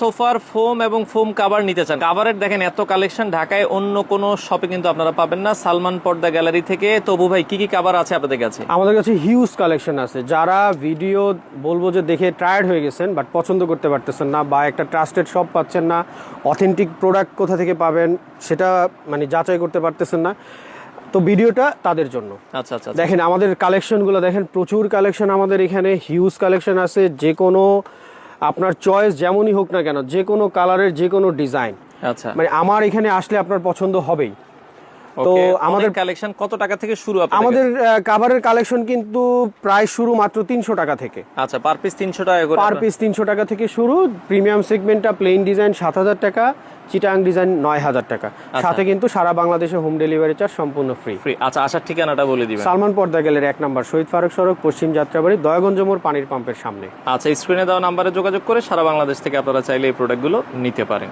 সোফার ফোম এবং foam cover নিতে চান। কাভারের দেখেন এত কালেকশন ঢাকায় অন্য কোনো শপে কিন্তু আপনারা পাবেন না। সালমান পর্দা গ্যালারি থেকে। তবু ভাই কি কি কাভার আছে আপনাদের কাছে? আমাদের কাছে হিউজ কালেকশন আছে। যারা ভিডিও বলব যে দেখে টায়ার্ড হয়ে গেছেন বাট পছন্দ করতে পারতেছেন না বা একটা ট্রাস্টেড শপ পাচ্ছেন না অথেন্টিক প্রোডাক্ট কোথা থেকে পাবেন সেটা মানে যাচাই করতে পারতেছেন না। তো ভিডিওটা তাদের জন্য। আচ্ছা আচ্ছা আচ্ছা। দেখেন আমাদের কালেকশনগুলো দেখেন প্রচুর কালেকশন আমাদের এখানে হিউজ কালেকশন আছে। যে কোনো আপনার চয়েস যেমনই হোক না কেন যে কোনো কালারের যে কোনো ডিজাইন আচ্ছা। মানে আমার এখানে আসলে আপনার পছন্দ হবেই। তো আমাদের- কালেকশন কত টাকা থেকে শুরু আমাদের কাভারের কালেকশন কিন্তু প্রায় শুরু মাত্র তিনশো টাকা থেকে। আচ্ছা পার পিস তিনশো টাকা করে। পার পিস তিনশো টাকা থেকে শুরু প্রিমিয়াম সেগমেন্টটা প্লেন ডিজাইন সাত হাজার টাকা চিটাং ডিজাইন নয় হাজার টাকা। সাথে কিন্তু সারা বাংলাদেশে হোম ডেলিভারি চার্জ সম্পূর্ণ ফ্রি ফ্রি আচ্ছা আসার ঠিকানাটা বলে দিবেন। সালমান পর্দা গেলের এক নম্বর শহীদ ফারুক সড়ক পশ্চিম যাত্রাবাড়ি দয়াগঞ্জ মোড় পানির পাম্পের সামনে। আচ্ছা স্ক্রিনে দেওয়া নাম্বারে যোগাযোগ করে সারা বাংলাদেশ থেকে আপনারা চাইলে এই প্রোডাক্টগুলো নিতে পারেন।